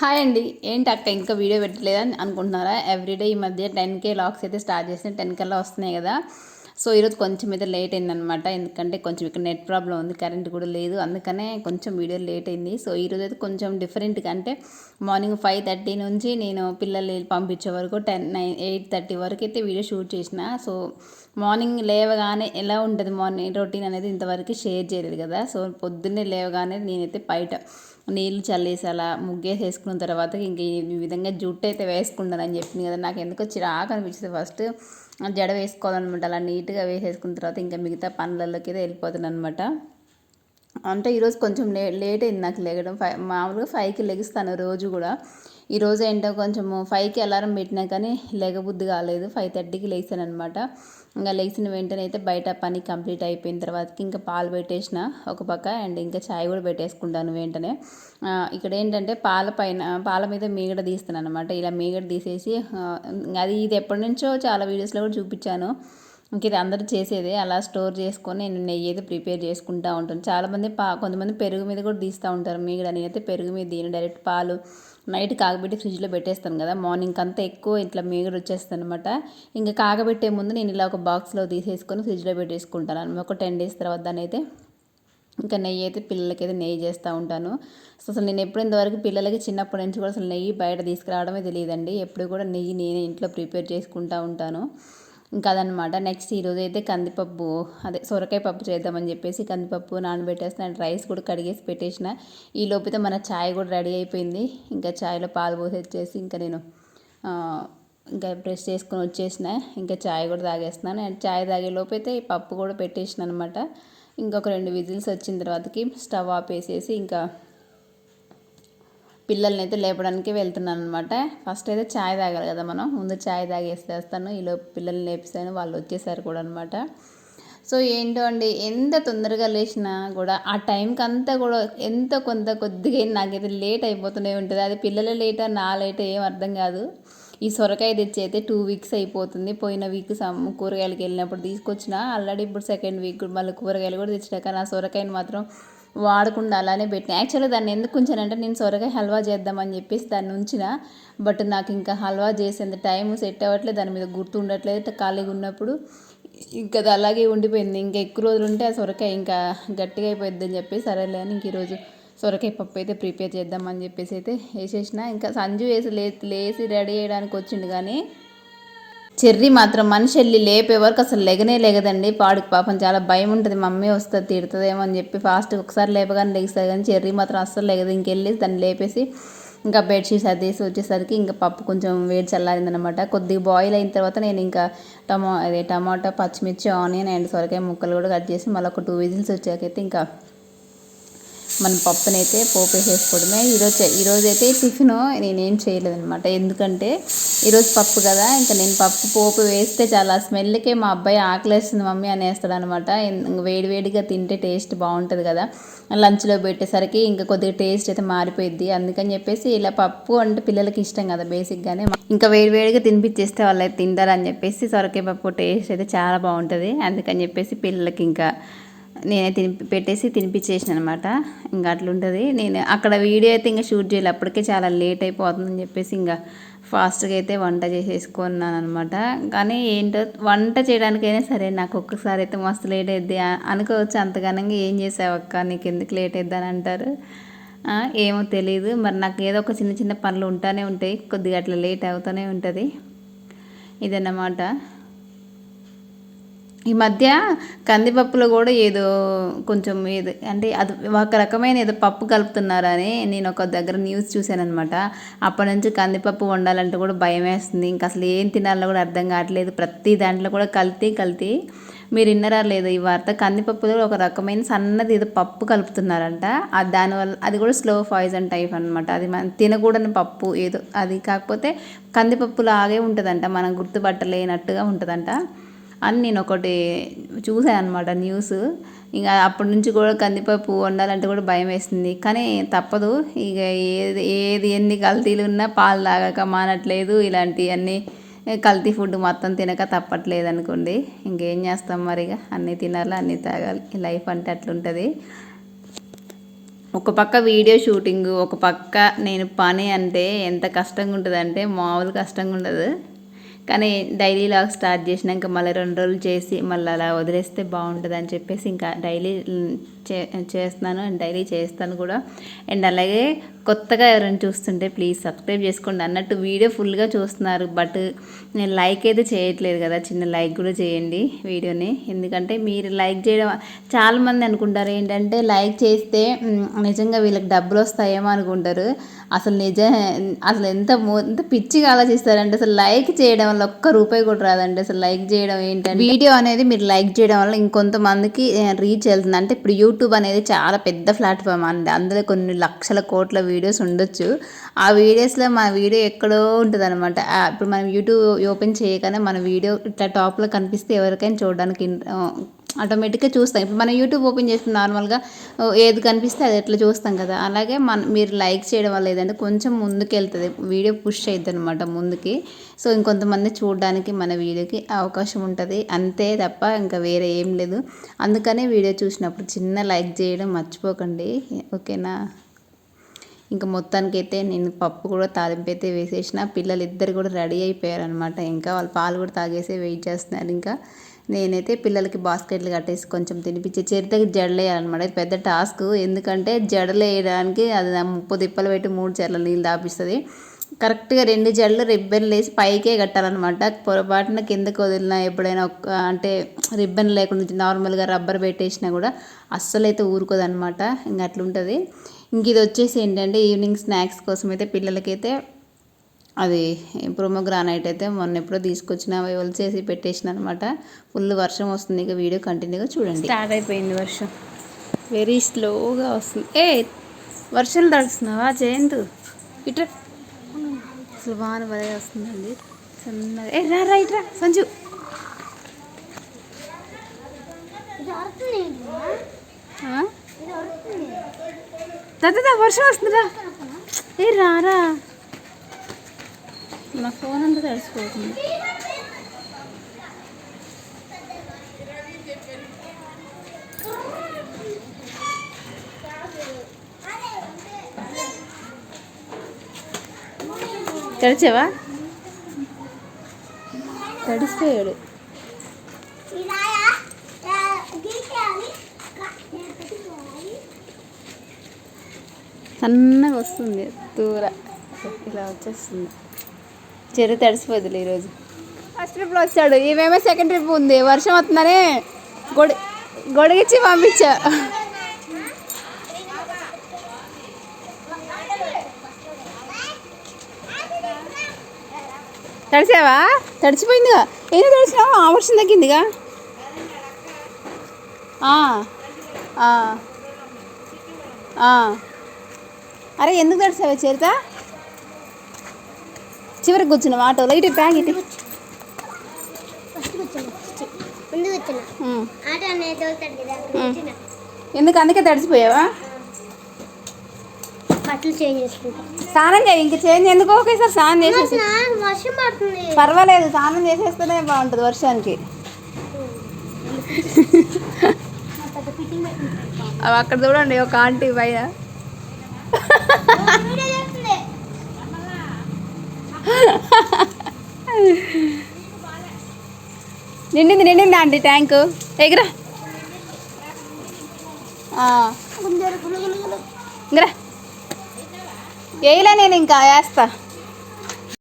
Hi అండి. ఏంటి అక్క ఇంకా వీడియో పెట్టలేదని అనుకుంటున్నారా? ఎవ్రీడే ఈ మధ్య టెన్ కే లాక్స్ అయితే స్టార్ట్ చేసిన టెన్ కల్లా వస్తున్నాయి కదా. సో ఈరోజు కొంచెం అయితే లేట్ అయిందనమాట ఎందుకంటే కొంచెం ఇక్కడ నెట్ ప్రాబ్లం ఉంది. కరెంట్ కూడా లేదు. అందుకనే కొంచెం వీడియో లేట్ అయింది. సో ఈరోజు అయితే కొంచెం డిఫరెంట్గా అంటే మార్నింగ్ ఫైవ్ థర్టీ నుంచి నేను పిల్లలు పంపించే వరకు టెన్ నైన్ ఎయిట్ థర్టీ వరకు అయితే వీడియో షూట్ చేసిన. సో మార్నింగ్ లేవగానే ఎలా ఉంటుంది మార్నింగ్ రొటీన్ అనేది ఇంతవరకు షేర్ చేయలేదు కదా. సో పొద్దున్నే లేవగానే నేనైతే బయట నీళ్ళు చల్లేసి అలా ముగ్గేసి వేసుకున్న తర్వాత ఇంక ఈ విధంగా జుట్టు అయితే వేసుకుంటానని చెప్పింది కదా నాకు ఎందుకో చిరాకు అనిపించింది ఫస్ట్ జడ వేసుకోవాలన్నమాట అలా నీట్గా వేసేసుకున్న తర్వాత ఇంకా మిగతా పనులలోకి అయితే వెళ్ళిపోతాను అనమాట అంటే ఈరోజు కొంచెం లే లేట్ అయింది నాకు లేగడం. ఫైవ్ మామూలుగా ఫైవ్కి లెగిస్తాను రోజు కూడా. ఈరోజు ఏంటో కొంచెము ఫైవ్కి అలారం పెట్టినా కానీ లేగబుద్ధి కాలేదు. ఫైవ్ థర్టీకి లేచాను అనమాట ఇంకా లేచిన వెంటనే అయితే బయట పని కంప్లీట్ అయిపోయిన తర్వాతకి ఇంకా పాలు పెట్టేసిన ఒక పక్క అండ్ ఇంకా చాయ్ కూడా పెట్టేసుకుంటాను వెంటనే. ఇక్కడ ఏంటంటే పాల పైన పాల మీద మీగడ తీస్తాను అనమాట ఇలా మీగడ తీసేసి అది ఇది ఎప్పటి నుంచో చాలా వీడియోస్లో కూడా చూపించాను. ఇంక ఇది అందరూ చేసేదే. అలా స్టోర్ చేసుకొని నేను నెయ్యి అయితే ప్రిపేర్ చేసుకుంటూ ఉంటాను. చాలామంది పా కొంతమంది పెరుగు మీద కూడా తీస్తూ ఉంటారు. మీగడ నేనైతే పెరుగు మీద దీని డైరెక్ట్ పాలు నైట్ కాగబెట్టి ఫ్రిడ్జ్లో పెట్టేస్తాను కదా. మార్నింగ్ అంతా ఎక్కువ ఇట్లా మీగడ వచ్చేస్తాను అనమాట ఇంకా కాగబెట్టే ముందు నేను ఇలా ఒక బాక్స్లో తీసేసుకొని ఫ్రిడ్జ్లో పెట్టేసుకుంటాను. ఒక టెన్ డేస్ తర్వాత దాని అయితే ఇంకా నెయ్యి అయితే పిల్లలకి అయితే నెయ్యి చేస్తూ ఉంటాను. సో అసలు నేను ఎప్పుడు ఇంతవరకు పిల్లలకి చిన్నప్పటి నుంచి కూడా అసలు నెయ్యి బయట తీసుకురావడమే తెలియదండి. ఎప్పుడు కూడా నెయ్యి నేనే ఇంట్లో ప్రిపేర్ చేసుకుంటూ ఉంటాను. ఇంకా అదనమాట నెక్స్ట్ ఈరోజు అయితే కందిపప్పు అదే సొరకాయ పప్పు చేద్దామని చెప్పేసి కందిపప్పు నానబెట్టేసిన రైస్ కూడా కడిగేసి పెట్టేసిన. ఈ లోపైతే మన ఛాయ్ కూడా రెడీ అయిపోయింది. ఇంకా ఛాయ్లో పాలు పోసి వచ్చేసి ఇంకా నేను ఇంకా బ్రష్ చేసుకొని వచ్చేసిన. ఇంకా ఛాయ్ కూడా తాగేస్తున్నాను అండ్ ఛాయ్ తాగే లోపైతే ఈ పప్పు కూడా పెట్టేసిన అనమాట ఇంకొక రెండు విజిల్స్ వచ్చిన తర్వాతకి స్టవ్ ఆపేసేసి ఇంకా పిల్లల్ని అయితే లేపడానికి వెళ్తున్నాను అనమాట ఫస్ట్ అయితే ఛాయ్ తాగాలి కదా మనం. ముందు ఛాయ్ తాగేసేస్తాను ఈలో పిల్లల్ని లేపిస్తాను. వాళ్ళు వచ్చేసారు కూడా అనమాట సో ఏంటో అండి ఎంత తొందరగా లేచినా కూడా ఆ టైంకి అంతా కూడా ఎంత కొంత కొద్దిగా నాకైతే లేట్ అయిపోతూనే ఉంటుంది. అది పిల్లల లేటా నా లేటా ఏం అర్థం కాదు. ఈ సొరకాయ తెచ్చి అయితే టూ వీక్స్ అయిపోతుంది. పోయిన వీక్ సమ్ కూరగాయలకి వెళ్ళినప్పుడు తీసుకొచ్చిన. ఆల్రెడీ ఇప్పుడు సెకండ్ వీక్ మళ్ళీ కూరగాయలు కూడా తెచ్చినాక కానీ ఆ సొరకాయని మాత్రం వాడకుండా అలానే పెట్టిన. యాక్చువల్గా దాన్ని ఎందుకు ఉంచానంటే నేను సొరకాయ హల్వా చేద్దామని చెప్పేసి దాన్ని ఉంచిన. బట్ నాకు ఇంకా హల్వా చేసేంత టైం సెట్ అవ్వట్లేదు. దాని మీద గుర్తు ఉండట్లేదు. ఖాళీగా ఉన్నప్పుడు ఇంకా అది అలాగే ఉండిపోయింది. ఇంకా ఎక్కువ రోజులు ఉంటే ఆ సొరకాయ ఇంకా గట్టిగా అయిపోద్ది అని చెప్పి సరేలే అని ఇంక ఈరోజు సొరకాయ పప్పు అయితే ప్రిపేర్ చేద్దామని చెప్పేసి అయితే వేసేసిన. ఇంకా సంజు వేసి లే లేసి రెడీ చేయడానికి వచ్చిండు కానీ చెర్రీ మాత్రం మనిషి వెళ్ళి లేపే వరకు అసలు లెగనే లేగదండి. పాడికి పాపం చాలా భయం ఉంటుంది. మమ్మీ వస్తుంది తిడుతుందేమో అని చెప్పి ఫాస్ట్ ఒకసారి లేపగానే లేగిస్తారు కానీ చెర్రీ మాత్రం అస్సలు లేగదు. ఇంకెళ్ళి దాన్ని లేపేసి ఇంకా బెడ్షీట్స్ అదేసి వచ్చేసరికి ఇంకా పప్పు కొంచెం వేడి చల్లారిందనమాట. కొద్దిగా బాయిల్ అయిన తర్వాత నేను ఇంకా టమా అదే టమాటా పచ్చిమిర్చి ఆనియన్ అండ్ సొరకాయ ముక్కలు కూడా కట్ చేసి మళ్ళీ ఒక టూ విజిల్స్ వచ్చాకైతే ఇంకా మన పప్పునైతే పోపు వేసేసుకోవడమే. ఈరోజు ఈరోజైతే టిఫిన్ నేనేం చేయలేదనమాట ఎందుకంటే ఈరోజు పప్పు కదా. ఇంకా నేను పప్పు పోపు వేస్తే చాలా స్మెల్కే మా అబ్బాయి ఆకలేస్తుంది మమ్మీ అనేస్తాడు అనమాట వేడివేడిగా తింటే టేస్ట్ బాగుంటుంది కదా. లంచ్లో పెట్టేసరికి ఇంకా కొద్దిగా టేస్ట్ అయితే మారిపోయింది అందుకని చెప్పేసి ఇలా పప్పు అంటే పిల్లలకి ఇష్టం కదా బేసిక్గానే. ఇంకా వేడివేడిగా తినిపించేస్తే వాళ్ళు అయితే తింటారని చెప్పేసి సొరకాయ పప్పు టేస్ట్ అయితే చాలా బాగుంటుంది. అందుకని చెప్పేసి పిల్లలకి ఇంకా నేనే తిని పెట్టేసి తినిపించేసిన అనమాట ఇంకా అట్లుంటుంది. నేను అక్కడ వీడియో అయితే ఇంకా షూట్ చేయాలి. అప్పటికే చాలా లేట్ అయిపోతుందని చెప్పేసి ఇంకా ఫాస్ట్గా అయితే వంట చేసేసుకున్నాను అనమాట కానీ ఏంటో వంట చేయడానికైనా సరే నాకు ఒక్కసారి అయితే మస్తు లేట్ అయింది అనుకోవచ్చు అంతగానంగా ఏం చేసావు అక్క? నీకు ఎందుకు లేట్ అయిద్ది అని అంటారు. ఏమో తెలియదు మరి నాకు ఏదో ఒక చిన్న చిన్న పనులు ఉంటానే ఉంటాయి. కొద్దిగా అట్లా లేట్ అవుతూనే ఉంటుంది. ఇదన్నమాట. ఈ మధ్య కందిపప్పులో కూడా ఏదో కొంచెం ఏదో అంటే అది ఒక రకమైన ఏదో పప్పు కలుపుతున్నారని నేను ఒక దగ్గర న్యూస్ చూశాను అనమాట అప్పటి నుంచి కందిపప్పు వండాలంటే కూడా భయం వేస్తుంది. ఇంకా అసలు ఏం తినాలో కూడా అర్థం కావట్లేదు. ప్రతి దాంట్లో కూడా కల్తీ కల్తీ. మీరు విన్నరా లేదు ఈ వార్త? కందిపప్పులో ఒక రకమైన సన్నది ఏదో పప్పు కలుపుతున్నారంట. అది దానివల్ల అది కూడా స్లో పాయిజన్ టైప్ అనమాట అది మనం తినకూడని పప్పు ఏదో అది కాకపోతే కందిపప్పు లాగే ఉంటుందంట. మనం గుర్తుపట్టలేనట్టుగా ఉంటుందంట. అని నేను ఒకటి చూసాను అనమాట న్యూస్. ఇంకా అప్పటి నుంచి కూడా కందిపప్పు వండాలంటే కూడా భయం వేస్తుంది కానీ తప్పదు. ఇక ఏది ఏది ఎన్ని కల్తీలు ఉన్నా పాలు తాగక మానట్లేదు. ఇలాంటివన్నీ కల్తీ ఫుడ్ మొత్తం తినక తప్పట్లేదు అనుకోండి. ఇంకేం చేస్తాం మరిగా అన్నీ తినాలి అన్నీ తాగాలి. లైఫ్ అంటే అట్లుంటుంది. ఒక పక్క వీడియో షూటింగ్ ఒక పక్క నేను పని అంటే ఎంత కష్టంగా ఉంటుంది అంటే మామూలు కష్టంగా ఉండదు కానీ డైలీ లాగ్ స్టార్ట్ చేసినాక మళ్ళీ రెండు రోజులు చేసి మళ్ళీ అలా వదిలేస్తే బాగుంటుంది అని చెప్పేసి ఇంకా డైలీ చే చేస్తున్నాను అండ్ డైలీ చేస్తాను కూడా. అండ్ అలాగే కొత్తగా ఎవరైనా చూస్తుంటే ప్లీజ్ సబ్స్క్రైబ్ చేసుకోండి అన్నట్టు వీడియో ఫుల్గా చూస్తున్నారు. బట్ నేను లైక్ అయితే చేయట్లేదు కదా చిన్న లైక్ కూడా చేయండి వీడియోని. ఎందుకంటే మీరు లైక్ చేయడం చాలామంది అనుకుంటారు ఏంటంటే లైక్ చేస్తే నిజంగా వీళ్ళకి డబ్బులు వస్తాయేమో అనుకుంటారు. అసలు నిజ అసలు ఎంత ఎంత పిచ్చిగా ఆలోచిస్తారంటే అసలు లైక్ చేయడం వల్ల ఒక్క రూపాయి కూడా రాదండి. అసలు లైక్ చేయడం ఏంటంటే వీడియో అనేది మీరు లైక్ చేయడం వల్ల ఇంకొంతమందికి రీచ్ వెళ్తుంది అంటే ఇప్పుడు యూట్యూబ్ అనేది చాలా పెద్ద ప్లాట్ఫామ్ అండి. అందులో కొన్ని లక్షల కోట్ల వీడియోస్ ఉండొచ్చు. ఆ వీడియోస్లో మన వీడియో ఎక్కడో ఉంటుంది అనమాట ఇప్పుడు మనం యూట్యూబ్ ఓపెన్ చేయగానే మన వీడియో ఇట్లా టాప్లో కనిపిస్తే ఎవరికైనా చూడడానికి ఆటోమేటిక్గా చూస్తాం. ఇప్పుడు మనం యూట్యూబ్ ఓపెన్ చేసుకుని నార్మల్గా ఏది కనిపిస్తే అది ఎట్లా చూస్తాం కదా. అలాగే మన మీరు లైక్ చేయడం వల్ల ఏదంటే కొంచెం ముందుకు వెళ్తుంది వీడియో పుష్ అవుతుంది అనమాట ముందుకి. సో ఇంకొంతమంది చూడడానికి మన వీడియోకి అవకాశం ఉంటుంది. అంతే తప్ప ఇంకా వేరే ఏం లేదు. అందుకనే వీడియో చూసినప్పుడు చిన్న లైక్ చేయడం మర్చిపోకండి. ఓకేనా? ఇంకా మొత్తానికి అయితే నేను పప్పు కూడా తాలింపు అయితే వేసేసిన. పిల్లలు ఇద్దరు కూడా రెడీ అయిపోయారు అనమాట ఇంకా వాళ్ళు పాలు కూడా తాగేసి వెయిట్ చేస్తున్నారు ఇంకా. నేనైతే పిల్లలకి బాస్కెట్లు కట్టేసి కొంచెం తినిపించి చరితకి జడలు వేయాలన్నమాట ఇది పెద్ద టాస్క్. ఎందుకంటే జడలు వేయడానికి అది ముప్పు తిప్పలు పెట్టి మూడు చెర్ల నీళ్ళు దాపిస్తుంది. కరెక్ట్గా రెండు జడలు రిబ్బన్ వేసి పైకే కట్టాలన్నమాట. పొరపాటున కిందకు వదిలినా ఎప్పుడైనా ఒక్క అంటే రిబ్బన్ లేకుండా నార్మల్గా రబ్బర్ పెట్టేసినా కూడా అస్సలైతే ఊరుకోదనమాట ఊరుకోదన్నమాట. ఇంకా అట్లుంటుంది. ఇంక ఇది వచ్చేసి ఏంటంటే ఈవినింగ్ స్నాక్స్ కోసం అయితే పిల్లలకైతే అది ప్రోమోగ్రానైట్ అయితే మొన్న ఎప్పుడో తీసుకొచ్చిన అవి ఒలిచేసి పెట్టేసిన అనమాట ఫుల్ వర్షం వస్తుంది ఇక వీడియో కంటిన్యూగా చూడండి. స్టార్ట్ అయిపోయింది వర్షం. వెరీ స్లోగా వస్తుంది. ఏ వర్షం తడుస్తున్నావా జయంతు? ఇట్రా అసలు వాన భలే వస్తుందండి. సన్నగా ఏ రా రా ఇట్రా సంజు? దా, వర్షం వస్తుందిరా ఏ రారా నా ఫోన్ అంతా తడిసిపోతుంది. తడిచావా? తడిసిపోయాడు. సన్నగా వస్తుంది దూర. ఇలా వచ్చేస్తుంది. చెరు తడిసిపోతుంది ఈరోజు ఫస్ట్ ట్రిప్లో వచ్చాడు. ఈమెమో సెకండ్ ట్రిప్ ఉంది. వర్షం వస్తుందనే గొడి గొడిగిచ్చి పంపించా. తడిసావా? తడిచిపోయిందిగా ఏం తడిసినావా? ఆ వర్షం తగ్గిందిగా? అరే ఎందుకు తడిసావా? చరిత? చివరికి కూర్చున్నావు ఆటోలో ఇటు బ్యాగ్ ఇటు. ఉమ్. ఆట కదా అక్కడ కూర్చున్నా ఎందుకు అందుకే తడిసిపోయావా? బట్టలు చేంజ్ చేసుకుంటా. స్నానం చేయి ఇంక చేంజ్ ఎందుకు? ఒకేసారి స్నానం చేసేసి. నాకు వర్షం పడుతుంది. పర్వాలేదు స్నానం చేసేస్తేనే బాగుంటుంది వర్షానికి. అవి అక్కడ చూడండి ఒక ఆంటీ పైన. నిండింది నిండింది ఆంటీ ట్యాంకు? ఎగురా. ఇంగరా వేయలే నేను ఇంకా వేస్తా.